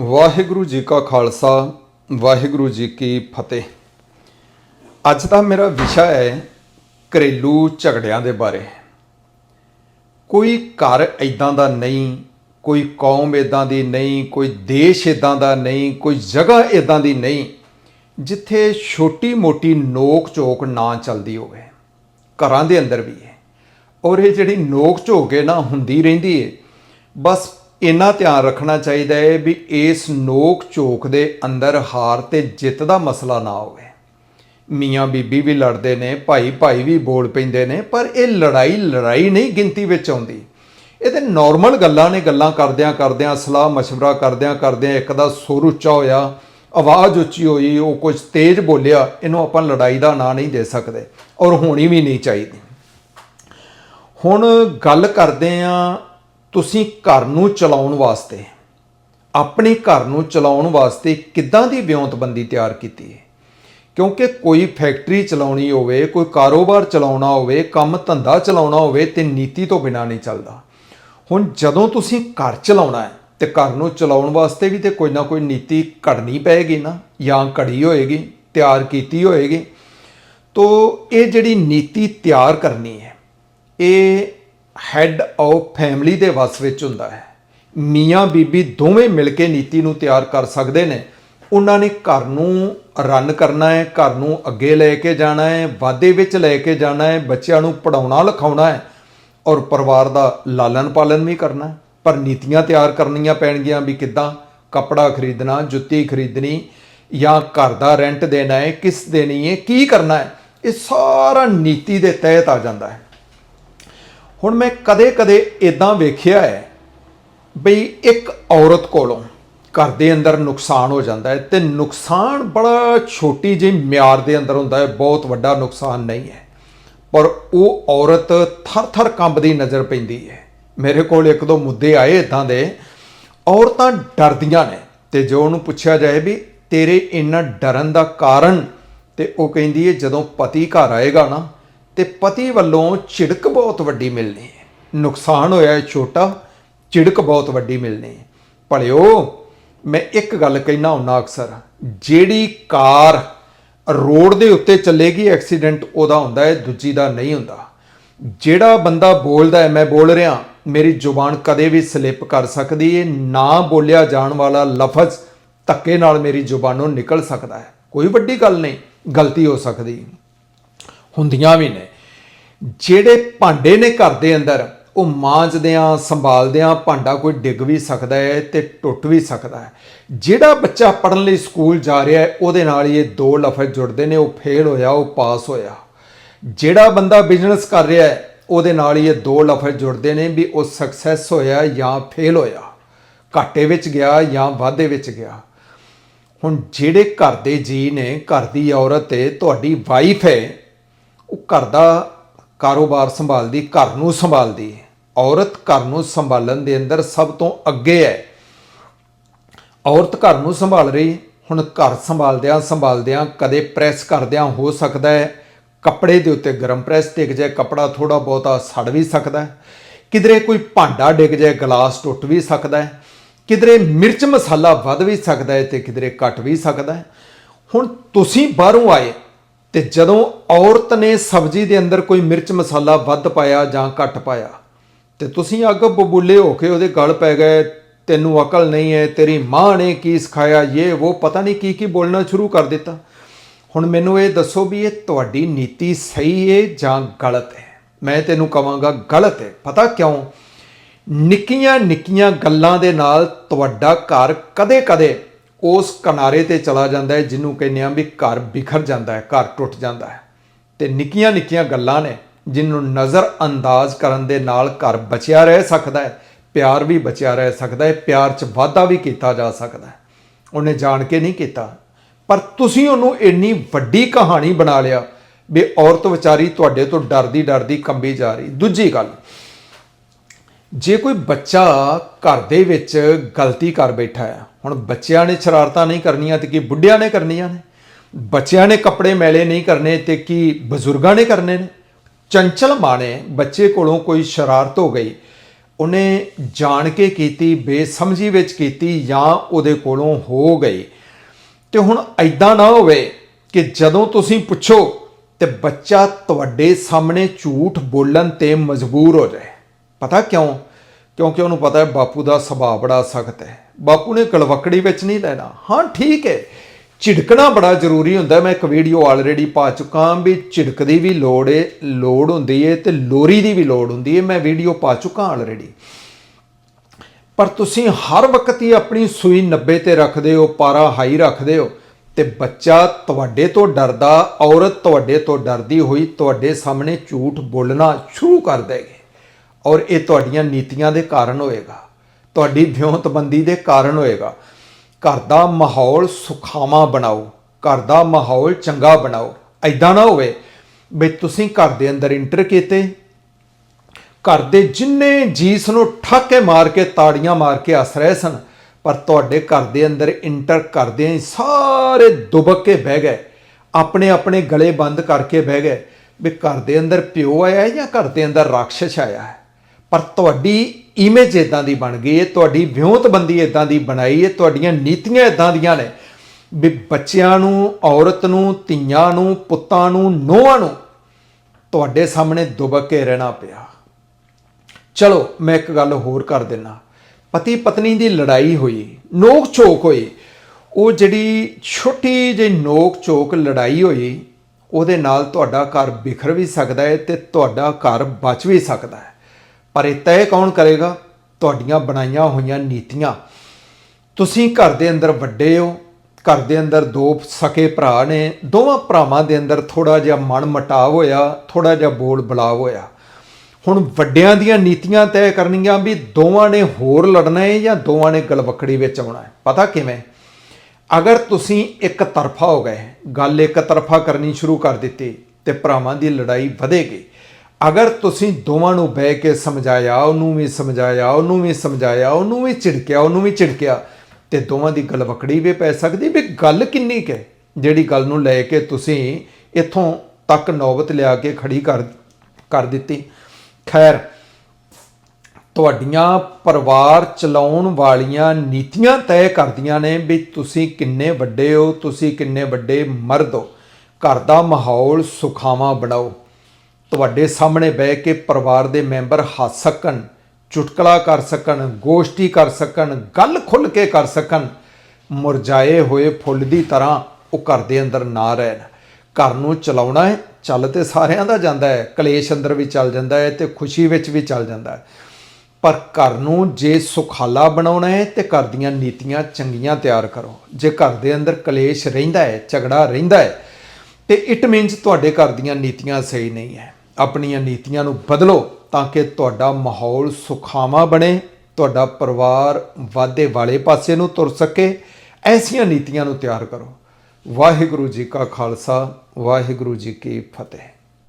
ਵਾਹਿਗੁਰੂ ਜੀ ਕਾ ਖਾਲਸਾ, ਵਾਹਿਗੁਰੂ ਜੀ ਕੀ ਫਤਿਹ। ਅੱਜ ਦਾ ਮੇਰਾ ਵਿਸ਼ਾ ਹੈ ਘਰੇਲੂ ਝਗੜਿਆਂ ਦੇ ਬਾਰੇ। ਕੋਈ ਘਰ ਇਦਾਂ ਦਾ ਨਹੀਂ, ਕੋਈ ਕੌਮ ਇਦਾਂ ਦੀ ਨਹੀਂ, ਕੋਈ ਦੇਸ਼ ਇਦਾਂ ਦਾ ਨਹੀਂ, ਕੋਈ ਜਗ੍ਹਾ ਇਦਾਂ ਦੀ ਨਹੀਂ, ਜਿੱਥੇ ਛੋਟੀ-ਮੋਟੀ ਨੋਕ ਝੋਕ ਨਾ ਚੱਲਦੀ ਹੋਵੇ। ਘਰਾਂ ਦੇ ਅੰਦਰ ਵੀ ਹੈ ਔਰ ਇਹ ਜਿਹੜੀ ਨੋਕ ਝੋਕ ਹੈ ਨਾ, ਹੁੰਦੀ ਰਹਿੰਦੀ ਹੈ। ਬਸ ਇੰਨਾ ਧਿਆਨ ਰੱਖਣਾ ਚਾਹੀਦਾ ਹੈ ਵੀ ਇਸ ਨੋਕ ਚੋਕ ਦੇ ਅੰਦਰ ਹਾਰ ਤੇ ਜਿੱਤ ਦਾ ਮਸਲਾ ਨਾ ਹੋਵੇ। ਮੀਆਂ ਬੀਬੀ ਵੀ ਲੜਦੇ ਨੇ, ਭਾਈ ਭਾਈ ਵੀ ਬੋਲ ਪੈਂਦੇ ਨੇ, ਪਰ ਇਹ ਲੜਾਈ ਲੜਾਈ ਨਹੀਂ ਗਿਣਤੀ ਵਿੱਚ ਆਉਂਦੀ। ਇਹ ਤੇ ਨਾਰਮਲ ਗੱਲਾਂ ਨੇ, ਗੱਲਾਂ ਕਰਦਿਆਂ ਕਰਦਿਆਂ, ਸਲਾਹ ਮਸ਼ਵਰਾ ਕਰਦਿਆਂ ਕਰਦਿਆਂ ਇੱਕ ਦਾ ਸੁਰ ਉੱਚਾ ਹੋਇਆ, ਆਵਾਜ਼ ਉੱਚੀ ਹੋਈ, ਉਹ ਕੁਝ ਤੇਜ਼ ਬੋਲਿਆ, ਇਹਨੂੰ ਆਪਾਂ ਲੜਾਈ ਦਾ ਨਾਂ ਨਹੀਂ ਦੇ ਸਕਦੇ ਔਰ ਹੋਣੀ ਵੀ ਨਹੀਂ ਚਾਹੀਦੀ। ਹੁਣ ਗੱਲ ਕਰਦੇ ਆਂ ਤੁਸੀਂ ਘਰ ਨੂੰ ਚਲਾਉਣ ਵਾਸਤੇ, ਆਪਣੇ ਘਰ ਨੂੰ ਚਲਾਉਣ ਵਾਸਤੇ ਕਿੱਦਾਂ ਦੀ ਵਿਉਂਤਬੰਦੀ ਤਿਆਰ ਕੀਤੀ ਹੈ? ਕਿਉਂਕਿ ਕੋਈ ਫੈਕਟਰੀ ਚਲਾਉਣੀ ਹੋਵੇ, ਕੋਈ ਕਾਰੋਬਾਰ ਚਲਾਉਣਾ ਹੋਵੇ, ਕੰਮ ਧੰਦਾ ਚਲਾਉਣਾ ਹੋਵੇ ਤੇ ਨੀਤੀ ਤੋਂ ਬਿਨਾ ਨਹੀਂ ਚੱਲਦਾ। ਹੁਣ ਜਦੋਂ ਤੁਸੀਂ ਘਰ ਚਲਾਉਣਾ ਹੈ ਤੇ ਘਰ ਨੂੰ ਚਲਾਉਣ ਵਾਸਤੇ ਵੀ ਤੇ ਕੋਈ ਨਾ ਕੋਈ ਨੀਤੀ ਘੜਨੀ ਪਏਗੀ ਨਾ, ਜਾਂ ਘੜੀ ਹੋਏਗੀ, ਤਿਆਰ ਕੀਤੀ ਹੋਏਗੀ, ਤੋ ਇਹ ਜਿਹੜੀ ਨੀਤੀ ਤਿਆਰ ਕਰਨੀ ਹੈ, ਇਹ ਹੈੱਡ ਆਫ ਫੈਮਿਲੀ ਦੇ ਵਸ ਵਿੱਚ ਹੁੰਦਾ ਹੈ। ਮੀਆਂ, ਬੀਬੀ ਦੋਵੇਂ ਮਿਲ ਕੇ ਨੀਤੀ ਨੂੰ ਤਿਆਰ ਕਰ ਸਕਦੇ ਨੇ। ਉਹਨਾਂ ਨੇ ਘਰ ਨੂੰ ਰਨ ਕਰਨਾ ਹੈ, ਘਰ ਨੂੰ ਅੱਗੇ ਲੈ ਕੇ ਜਾਣਾ ਹੈ, ਵਾਧੇ ਵਿੱਚ ਲੈ ਕੇ ਜਾਣਾ ਹੈ, ਬੱਚਿਆਂ ਨੂੰ ਪੜਾਉਣਾ ਲਿਖਾਉਣਾ ਹੈ ਔਰ ਪਰਿਵਾਰ ਦਾ ਲਾਲਨ ਪਾਲਨ ਵੀ ਕਰਨਾ ਹੈ। ਪਰ ਨੀਤੀਆਂ ਤਿਆਰ ਕਰਨੀਆਂ ਪੈਣਗੀਆਂ ਵੀ ਕਿੱਦਾਂ? ਕੱਪੜਾ ਖਰੀਦਣਾ, ਜੁੱਤੀ ਖਰੀਦਣੀ ਜਾਂ ਘਰ ਦਾ ਰੈਂਟ ਦੇਣਾ ਹੈ ਕਿਸ ਦੇਣੀ ਹੈ, ਕੀ ਕਰਨਾ ਹੈ? ਇਹ ਸਾਰਾ ਨੀਤੀ ਦੇ ਤਹਿਤ ਆ ਜਾਂਦਾ ਹੈ। ਹੁਣ ਮੈਂ ਕਦੇ-ਕਦੇ ਇਦਾਂ ਵੇਖਿਆ ਹੈ ਬਈ ਇੱਕ ਔਰਤ ਕੋਲੋਂ ਘਰ ਦੇ ਅੰਦਰ ਨੁਕਸਾਨ ਹੋ ਜਾਂਦਾ ਹੈ ਤੇ ਨੁਕਸਾਨ ਬੜਾ ਛੋਟੀ ਜਿਹੀ ਮਿਆਰ ਦੇ ਅੰਦਰ ਹੁੰਦਾ ਹੈ, ਬਹੁਤ ਵੱਡਾ ਨੁਕਸਾਨ ਨਹੀਂ ਹੈ। ਪਰ ਉਹ ਔਰਤ ਥਰ-ਥਰ ਕੰਬਦੀ ਨਜ਼ਰ ਪੈਂਦੀ ਹੈ। ਮੇਰੇ ਕੋਲ ਇੱਕ ਦੋ ਮੁੱਦੇ ਆਏ ਇਦਾਂ ਦੇ। ਔਰਤਾਂ ਡਰਦੀਆਂ ਨੇ ਤੇ ਜੋ ਉਹਨੂੰ ਪੁੱਛਿਆ ਜਾਏ ਵੀ ਤੇਰੇ ਇੰਨਾ ਡਰਨ ਦਾ ਕਾਰਨ ਤੇ ਉਹ ਕਹਿੰਦੀ ਹੈ ਜਦੋਂ ਪਤੀ ਘਰ ਆਏਗਾ ਨਾ ਤੇ ਪਤੀ ਵੱਲੋਂ ਝਿੜਕ ਬਹੁਤ ਵੱਡੀ ਮਿਲਣੀ ਹੈ। ਨੁਕਸਾਨ ਹੋਇਆ ਛੋਟਾ, ਝਿੜਕ ਬਹੁਤ ਵੱਡੀ ਮਿਲਣੀ ਹੈ। ਭਲਿਓ, ਮੈਂ ਇੱਕ ਗੱਲ ਕਹਿਣਾ ਹੁੰਨਾ ਅਕਸਰ, ਜਿਹੜੀ ਕਾਰ ਰੋਡ ਦੇ ਉੱਤੇ ਚੱਲੇਗੀ, ਐਕਸੀਡੈਂਟ ਉਹਦਾ ਹੁੰਦਾ ਹੈ, ਦੂਜੀ ਦਾ ਨਹੀਂ ਹੁੰਦਾ। ਜਿਹੜਾ ਬੰਦਾ ਬੋਲਦਾ ਹੈ, ਮੈਂ ਬੋਲ ਰਿਹਾ, ਮੇਰੀ ਜ਼ੁਬਾਨ ਕਦੇ ਵੀ ਸਲਿੱਪ ਕਰ ਸਕਦੀ ਹੈ ਨਾ ਬੋਲਿਆ ਜਾਣ ਵਾਲਾ ਲਫ਼ਜ਼ ਧੱਕੇ ਨਾਲ ਮੇਰੀ ਜ਼ੁਬਾਨੋਂ ਨਿਕਲ ਸਕਦਾ ਹੈ। ਕੋਈ ਵੱਡੀ ਗੱਲ ਨਹੀਂ, ਗਲਤੀ ਹੋ ਸਕਦੀ। ਹੁੰਦੀਆਂ ਵੀ ਨੇ। ਜਿਹੜੇ ਭਾਂਡੇ ਨੇ ਘਰ ਦੇ ਅੰਦਰ, ਉਹ ਮਾਂਜਦਿਆਂ, ਸੰਭਾਲਦਿਆਂ ਭਾਂਡਾ ਕੋਈ ਡਿੱਗ ਵੀ ਸਕਦਾ ਹੈ ਤੇ ਟੁੱਟ ਵੀ ਸਕਦਾ ਹੈ। ਜਿਹੜਾ ਬੱਚਾ ਪੜਨ ਲਈ ਸਕੂਲ ਜਾ ਰਿਹਾ ਹੈ, ਉਹਦੇ ਨਾਲ ਹੀ ਇਹ ਦੋ ਲਫ਼ਜ਼ ਜੁੜਦੇ ਨੇ, ਉਹ ਫੇਲ ਹੋਇਆ, ਉਹ ਪਾਸ ਹੋਇਆ। ਜਿਹੜਾ ਬੰਦਾ ਬਿਜ਼ਨਸ ਕਰ ਰਿਹਾ ਹੈ, ਉਹਦੇ ਨਾਲ ਹੀ ਇਹ ਦੋ ਲਫ਼ਜ਼ ਜੁੜਦੇ ਨੇ ਵੀ ਉਹ ਸਕਸੈਸ ਹੋਇਆ ਜਾਂ ਫੇਲ ਹੋਇਆ। ਘਾਟੇ ਵਿੱਚ ਗਿਆ ਜਾਂ ਵਾਧੇ ਵਿੱਚ ਗਿਆ। ਹੁਣ ਜਿਹੜੇ ਘਰ ਦੇ ਜੀ ਨੇ, ਘਰ ਦੀ ਔਰਤ ਹੈ, ਤੁਹਾਡੀ ਵਾਈਫ ਹੈ ਉਹ ਘਰ ਦਾ ਕਾਰੋਬਾਰ ਸੰਭਾਲਦੀ, ਘਰ ਨੂੰ ਸੰਭਾਲਦੀ। ਔਰਤ ਘਰ ਨੂੰ ਸੰਭਾਲਣ ਦੇ ਅੰਦਰ ਸਭ ਤੋਂ ਅੱਗੇ ਹੈ। ਔਰਤ ਘਰ ਨੂੰ ਸੰਭਾਲ ਰਹੀ, ਹੁਣ ਘਰ ਸੰਭਾਲਦਿਆਂ ਸੰਭਾਲਦਿਆਂ ਕਦੇ ਪ੍ਰੈਸ ਕਰਦਿਆਂ ਹੋ ਸਕਦਾ ਹੈ। ਕੱਪੜੇ ਦੇ ਉੱਤੇ ਗਰਮ ਪ੍ਰੈਸ ਡਿੱਗ ਜਾਏ, ਕੱਪੜਾ ਥੋੜਾ ਬਹੁਤਾ ਸੜ ਵੀ ਸਕਦਾ ਹੈ। ਕਿਧਰੇ ਕੋਈ ਭਾਂਡਾ ਡਿੱਗ ਜਾਏ, ਗਲਾਸ ਟੁੱਟ ਵੀ ਸਕਦਾ ਹੈ। ਕਿਧਰੇ ਮਿਰਚ ਮਸਾਲਾ ਵੱਧ ਵੀ ਸਕਦਾ ਹੈ ਤੇ ਕਿਧਰੇ ਘਟ ਵੀ ਸਕਦਾ ਹੈ। ਹੁਣ ਤੁਸੀਂ ਬਾਹਰੋਂ ਆਏ ਤੇ ਜਦੋਂ ਔਰਤ ਨੇ ਸਬਜ਼ੀ ਦੇ ਅੰਦਰ ਕੋਈ ਮਿਰਚ ਮਸਾਲਾ ਵੱਧ ਪਾਇਆ ਜਾਂ ਘੱਟ ਪਾਇਆ, ਤੇ ਤੁਸੀਂ ਅੱਗ ਬਬੂਲੇ ਹੋ ਕੇ ਉਹਦੇ ਗਲ ਪੈ ਗਏ, ਤੈਨੂੰ ਅਕਲ ਨਹੀਂ ਹੈ ਤੇਰੀ ਮਾਂ ਨੇ ਕੀ ਸਿਖਾਇਆ ਇਹ ਉਹ ਪਤਾ ਨਹੀਂ ਕੀ ਕੀ ਬੋਲਣਾ ਸ਼ੁਰੂ ਕਰ ਦਿੱਤਾ। ਹੁਣ ਮੈਨੂੰ ਇਹ ਦੱਸੋ ਵੀ ਇਹ ਤੁਹਾਡੀ ਨੀਤੀ ਸਹੀ ਹੈ ਜਾਂ ਗਲਤ ਹੈ ਮੈਂ ਤੈਨੂੰ ਕਵਾਂਗਾ ਗਲਤ ਹੈ ਪਤਾ ਕਿਉਂ? ਨਿੱਕੀਆਂ ਨਿੱਕੀਆਂ ਗੱਲਾਂ ਦੇ ਨਾਲ ਤੁਹਾਡਾ ਘਰ ਕਦੇ-ਕਦੇ ਉਸ ਕਿਨਾਰੇ ਤੇ ਚਲਾ ਜਾਂਦਾ ਹੈ, ਜਿਹਨੂੰ ਕਹਿੰਦੇ ਆ ਵੀ ਘਰ ਬਿਖਰ ਜਾਂਦਾ ਹੈ, ਘਰ ਟੁੱਟ ਜਾਂਦਾ ਹੈ। ਤੇ ਨਿੱਕੀਆਂ ਨਿੱਕੀਆਂ ਗੱਲਾਂ ਨੇ, ਜਿਹਨੂੰ ਨਜ਼ਰ ਅੰਦਾਜ਼ ਕਰਨ ਦੇ ਨਾਲ ਘਰ ਬਚਿਆ ਰਹਿ ਸਕਦਾ ਹੈ, ਪਿਆਰ ਵੀ ਬਚਿਆ ਰਹਿ ਸਕਦਾ ਹੈ, ਪਿਆਰ 'ਚ ਵਾਧਾ ਵੀ ਕੀਤਾ ਜਾ ਸਕਦਾ ਹੈ। ਉਹਨੇ ਜਾਣ ਕੇ ਨਹੀਂ ਕੀਤਾ। ਪਰ ਤੁਸੀਂ ਉਹਨੂੰ ਇੰਨੀ ਵੱਡੀ ਕਹਾਣੀ ਬਣਾ ਲਿਆ ਵੀ ਔਰਤ ਵਿਚਾਰੀ ਤੁਹਾਡੇ ਤੋਂ ਡਰਦੀ ਡਰਦੀ ਕੰਬੀ ਜਾ ਰਹੀ। ਦੂਜੀ ਗੱਲ, ਜੇ ਕੋਈ ਬੱਚਾ ਘਰ ਦੇ ਵਿੱਚ ਗਲਤੀ ਕਰ ਬੈਠਾ ਹੈ ਹੁਣ ਬੱਚਿਆਂ ਨੇ ਸ਼ਰਾਰਤਾਂ ਨਹੀਂ ਕਰਨੀਆਂ ਤੇ ਕੀ ਬੁੱਢਿਆਂ ਨੇ ਕਰਨੀਆਂ ਨੇ? ਬੱਚਿਆਂ ਨੇ ਕੱਪੜੇ ਮੈਲੇ ਨਹੀਂ ਕਰਨੇ ਤੇ ਕੀ ਬਜ਼ੁਰਗਾਂ ਨੇ ਕਰਨੇ ਨੇ? ਚੰਚਲ ਮਾਂ ਬੱਚੇ ਕੋਲੋਂ ਕੋਈ ਸ਼ਰਾਰਤ ਹੋ ਗਈ। ਉਹਨੇ ਜਾਣ ਕੇ ਕੀਤੀ, ਬੇਸਮਝੀ ਵਿੱਚ ਕੀਤੀ ਜਾਂ ਉਹਦੇ ਕੋਲੋਂ ਹੋ ਗਈ। ਤੇ ਹੁਣ ਐਦਾਂ ਨਾ ਹੋਵੇ ਕਿ ਜਦੋਂ ਤੁਸੀਂ ਪੁੱਛੋ ਤੇ ਬੱਚਾ ਤੁਹਾਡੇ ਸਾਹਮਣੇ ਝੂਠ ਬੋਲਣ ਤੇ ਮਜਬੂਰ ਹੋ ਜਾਏ। ਪਤਾ ਕਿਉਂ? ਕਿਉਂਕਿ ਉਹਨੂੰ ਪਤਾ ਹੈ ਬਾਪੂ ਦਾ ਸੁਭਾਅ ਬੜਾ ਸਖਤ ਹੈ। ਬਾਪੂ ਨੇ ਕਲਵਕੜੀ ਵਿੱਚ ਨਹੀਂ ਲੈਣਾ। ਹਾਂ, ਠੀਕ ਹੈ। ਝਿੜਕਣਾ ਬੜਾ ਜ਼ਰੂਰੀ ਹੁੰਦਾ। ਮੈਂ ਇੱਕ ਵੀਡੀਓ ਆਲਰੇਡੀ ਪਾ ਚੁੱਕਾ ਵੀ ਝਿੜਕ ਦੀ ਵੀ ਲੋੜ ਹੈ ਲੋੜ ਹੁੰਦੀ ਹੈ ਤੇ ਲੋਰੀ ਦੀ ਵੀ ਲੋੜ ਹੁੰਦੀ ਹੈ ਮੈਂ ਵੀਡੀਓ ਪਾ ਚੁੱਕਾ ਆਲਰੇਡੀ ਪਰ ਤੁਸੀਂ ਹਰ ਵਕਤ ਹੀ ਆਪਣੀ ਸੂਈ 90 ਤੇ ਰੱਖਦੇ ਹੋ, ਪਾਰਾ ਹਾਈ ਰੱਖਦੇ ਹੋ ਤੇ ਬੱਚਾ ਤੁਹਾਡੇ ਤੋਂ ਡਰਦਾ, ਔਰਤ ਤੁਹਾਡੇ ਤੋਂ ਡਰਦੀ ਹੋਈ ਤੁਹਾਡੇ ਸਾਹਮਣੇ ਝੂਠ ਬੋਲਣਾ ਸ਼ੁਰੂ ਕਰ ਦੇਗੀ। ਔਰ ਇਹ ਤੁਹਾਡੀਆਂ ਨੀਤੀਆਂ ਦੇ ਕਾਰਨ ਹੋਏਗਾ। ਤੁਹਾਡੀ ਵਿਉਂਤਬੰਦੀ ਦੇ ਕਾਰਨ ਹੋਏਗਾ। ਘਰ ਦਾ ਮਾਹੌਲ ਸੁਖਾਵਾਂ ਬਣਾਓ। ਘਰ ਦਾ ਮਾਹੌਲ ਚੰਗਾ ਬਣਾਓ। ਐਦਾਂ ਨਾ ਹੋਵੇ ਵੀ ਤੁਸੀਂ ਘਰ ਦੇ ਅੰਦਰ ਇੰਟਰ ਕੀਤੇ। ਘਰ ਦੇ ਜਿੰਨੇ ਜੀਸ ਨੂੰ ਠਾਕੇ ਮਾਰ ਕੇ, ਤਾੜੀਆਂ ਮਾਰ ਕੇ ਹੱਸ ਰਹੇ ਸਨ, ਪਰ ਤੁਹਾਡੇ ਘਰ ਦੇ ਅੰਦਰ ਇੰਟਰ ਕਰਦੇ ਹੀ ਸਾਰੇ ਦੁਬਕ ਕੇ ਬਹਿ ਗਏ। ਆਪਣੇ ਆਪਣੇ ਗਲੇ ਬੰਦ ਕਰਕੇ ਬਹਿ ਗਏ ਵੀ ਘਰ ਦੇ ਅੰਦਰ ਪਿਓ ਆਇਆ ਹੈ ਜਾਂ ਘਰ ਦੇ ਅੰਦਰ ਰਾਖਸ਼ ਆਇਆ ਹੈ? ਪਰ ਤੁਹਾਡੀ ਇਮੇਜ ਇਦਾਂ ਦੀ ਬਣ ਗਈ ਹੈ, ਤੁਹਾਡੀ ਵਿਉਂਤਬੰਦੀ ਇਦਾਂ ਦੀ ਬਣਾਈ ਹੈ, ਤੁਹਾਡੀਆਂ ਨੀਤੀਆਂ ਇਦਾਂ ਦੀਆਂ ਨੇ ਵੀ ਬੱਚਿਆਂ ਨੂੰ, ਔਰਤ ਨੂੰ, ਧੀਆਂ ਨੂੰ, ਪੁੱਤਾਂ ਨੂੰ, ਨੋਹਾਂ ਨੂੰ ਤੁਹਾਡੇ ਸਾਹਮਣੇ ਦੁਬਕ ਕੇ ਰਹਿਣਾ ਪਿਆ। ਚਲੋ, ਮੈਂ ਇੱਕ ਗੱਲ ਹੋਰ ਕਰ ਦਿੰਨਾ। ਪਤੀ ਪਤਨੀ ਦੀ ਲੜਾਈ ਹੋਈ ਨੋਕ ਝੋਕ ਹੋਈ। ਉਹ ਜਿਹੜੀ ਛੋਟੀ ਜਿਹੀ ਨੋਕ ਝੋਕ ਲੜਾਈ ਹੋਈ, ਉਹਦੇ ਨਾਲ ਤੁਹਾਡਾ ਘਰ ਬਿਖਰ ਵੀ ਸਕਦਾ ਹੈ ਤੇ ਤੁਹਾਡਾ ਘਰ ਬਚ ਵੀ ਸਕਦਾ ਹੈ। ਪਰ ਇਹ ਤੈਅ ਕੌਣ ਕਰੇਗਾ? ਤੁਹਾਡੀਆਂ ਬਣਾਈਆਂ ਹੋਈਆਂ ਨੀਤੀਆਂ। ਤੁਸੀਂ ਘਰ ਦੇ ਅੰਦਰ ਵੱਡੇ ਹੋ, ਘਰ ਦੇ ਅੰਦਰ ਦੋ ਸਕੇ ਭਰਾ ਨੇ, ਦੋਵਾਂ ਭਰਾਵਾਂ ਦੇ ਅੰਦਰ ਥੋੜਾ ਜਿਹਾ ਮਨ ਮਟਾਵ ਹੋਇਆ ਥੋੜਾ ਜਿਹਾ ਬੋਲ ਬਲਾਵ ਹੋਇਆ। ਹੁਣ ਵੱਡਿਆਂ ਦੀਆਂ ਨੀਤੀਆਂ ਤੈਅ ਕਰਨੀਆਂ ਵੀ ਦੋਵਾਂ ਨੇ ਹੋਰ ਲੜਨਾ ਹੈ ਜਾਂ ਦੋਵਾਂ ਨੇ ਗਲਵਕੜੀ ਵਿੱਚ ਆਉਣਾ ਹੈ? ਪਤਾ ਕਿਵੇਂ? ਅਗਰ ਤੁਸੀਂ ਇੱਕ ਤਰਫਾ ਹੋ ਗਏ, ਗੱਲ ਇੱਕ ਤਰਫਾ ਕਰਨੀ ਸ਼ੁਰੂ ਕਰ ਦਿੱਤੀ, ਤੇ ਭਰਾਵਾਂ ਦੀ ਲੜਾਈ ਵਧੇਗੀ। ਅਗਰ ਤੁਸੀਂ ਦੋਵਾਂ ਨੂੰ ਬਹਿ ਕੇ ਸਮਝਾਇਆ, ਉਹਨੂੰ ਵੀ ਸਮਝਾਇਆ, ਉਹਨੂੰ ਵੀ ਸਮਝਾਇਆ, ਉਹਨੂੰ ਵੀ ਝਿੜਕਿਆ, ਉਹਨੂੰ ਵੀ ਝਿੜਕਿਆ, ਤੇ ਦੋਵਾਂ ਦੀ ਗਲਵਕੜੀ ਵੀ ਪੈ ਸਕਦੀ ਵੀ ਗੱਲ ਕਿੰਨੀ ਕੁ ਜਿਹੜੀ ਗੱਲ ਨੂੰ ਲੈ ਕੇ ਤੁਸੀਂ ਇੱਥੋਂ ਤੱਕ ਨੌਬਤ ਲਿਆ ਕੇ ਖੜੀ ਕਰ ਕਰ ਦਿੱਤੀ। ਖੈਰ, ਤੁਹਾਡੀਆਂ ਪਰਿਵਾਰ ਚਲਾਉਣ ਵਾਲੀਆਂ ਨੀਤੀਆਂ ਤੈਅ ਕਰਦੀਆਂ ਨੇ ਵੀ ਤੁਸੀਂ ਕਿੰਨੇ ਵੱਡੇ ਹੋ, ਤੁਸੀਂ ਕਿੰਨੇ ਵੱਡੇ ਮਰਦ ਹੋ। ਘਰ ਦਾ ਮਾਹੌਲ ਸੁਖਾਵਾਂ ਬਣਾਓ। ਤੁਹਾਡੇ ਸਾਹਮਣੇ ਬਹਿ ਕੇ ਪਰਿਵਾਰ ਦੇ ਮੈਂਬਰ ਹੱਸ ਸਕਣ, ਚੁਟਕਲਾ ਕਰ ਸਕਣ, ਗੋਸ਼ਟੀ ਕਰ ਸਕਣ, ਗੱਲ ਖੁੱਲ ਕੇ ਕਰ ਸਕਣ, ਮੁਰਝਾਏ ਹੋਏ ਫੁੱਲ ਦੀ ਤਰ੍ਹਾਂ ਉਹ ਘਰ ਦੇ ਅੰਦਰ ਨਾ ਰਹਿਣ। ਘਰ ਨੂੰ ਚਲਾਉਣਾ ਹੈ, ਚੱਲ ਤੇ ਸਾਰਿਆਂ ਦਾ ਜਾਂਦਾ ਹੈ, ਕਲੇਸ਼ ਅੰਦਰ ਵੀ ਚੱਲ ਜਾਂਦਾ ਹੈ ਤੇ ਖੁਸ਼ੀ ਵਿੱਚ ਵੀ ਚੱਲ ਜਾਂਦਾ ਹੈ। ਪਰ ਘਰ ਨੂੰ ਜੇ ਸੁਖਾਲਾ ਬਣਾਉਣਾ ਹੈ ਤੇ ਘਰ ਦੀਆਂ ਨੀਤੀਆਂ ਚੰਗੀਆਂ ਤਿਆਰ ਕਰੋ। ਜੇ ਘਰ ਦੇ ਅੰਦਰ ਕਲੇਸ਼ ਰਹਿੰਦਾ ਹੈ, ਝਗੜਾ ਰਹਿੰਦਾ ਹੈ, ਤੇ ਇਟ ਮੀਨਸ ਤੁਹਾਡੇ ਘਰ ਦੀਆਂ ਨੀਤੀਆਂ ਸਹੀ ਨਹੀਂ ਹੈ। ਆਪਣੀਆਂ ਨੀਤੀਆਂ ਨੂੰ ਬਦਲੋ ਤਾਂ ਕਿ ਤੁਹਾਡਾ ਮਾਹੌਲ ਸੁਖਾਵਾਂ ਬਣੇ, ਤੁਹਾਡਾ ਪਰਿਵਾਰ ਵਾਧੇ ਵਾਲੇ ਪਾਸੇ ਨੂੰ ਤੁਰ ਸਕੇ। ਐਸੀਆਂ ਨੀਤੀਆਂ ਨੂੰ ਤਿਆਰ ਕਰੋ। ਵਾਹਿਗੁਰੂ ਜੀ ਕਾ ਖਾਲਸਾ, ਵਾਹਿਗੁਰੂ ਜੀ ਕੀ ਫਤਿਹ।